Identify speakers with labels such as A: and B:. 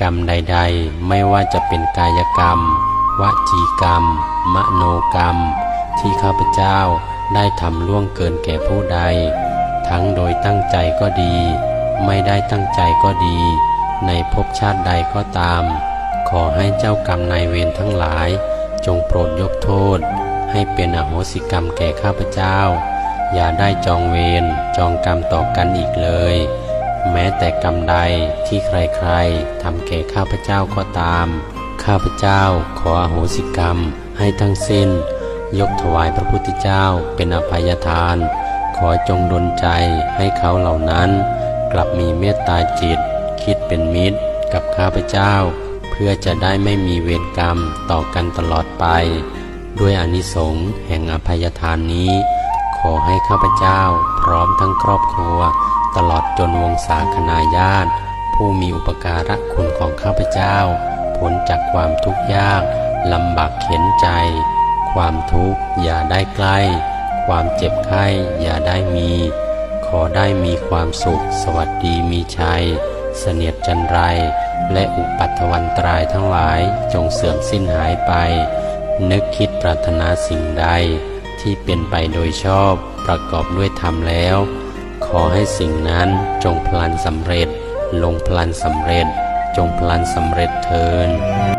A: กรรมใด ๆ ไม่ว่าจะเป็นกายกรรม วจีกรรม มโนกรรม ที่ข้าพเจ้าได้ทำล่วงเกินแก่ผู้ใด ทั้งโดยตั้งใจก็ดี ไม่ได้ตั้งใจก็ดี ในภพชาติใดก็ตาม ขอให้เจ้ากรรมนายเวรทั้งหลาย จงโปรดยกโทษ ให้เป็นอโหสิกรรมแก่ข้าพเจ้า อย่าได้จองเวรจองกรรมต่อกันอีกเลย แม้แต่กรรมใดที่ใครๆทำแก่ข้าพเจ้าก็ตาม ข้าพเจ้าขออโหสิกรรมให้ทั้งสิ้น ยกถวายพระพุทธเจ้าเป็นอภัยทาน ขอจงดลใจให้เขาเหล่านั้น กลับมีเมตตาจิต คิดเป็นมิตรกับข้าพเจ้า เพื่อจะได้ไม่มีเวรกรรมต่อกันตลอดไป ด้วยอานิสงส์แห่งอภัยทานนี้ ขอให้ข้าพเจ้าพร้อมทั้งครอบครัว ตลอดจนวงศาคณาญาติ ผู้มีอุปการะคุณของข้าพเจ้าพ้นจากความทุกข์ยากลำบากเข็นใจ ความทุกข์อย่าได้ใกล้ ความเจ็บไข้อย่าได้มี ขอได้มีความสุข สวัสดีมีชัย เสนียดจันไร และอุปัตถวันตรายทั้งหลายจงเสื่อมสิ้นหายไป นึกคิดปรารถนาสิ่งใด ที่เป็นไปโดยชอบประกอบด้วยธรรมแล้ว ขอให้สิ่งนั้นจงพลันสำเร็จ ลงพลันสำเร็จ จงพลันสำเร็จเทิน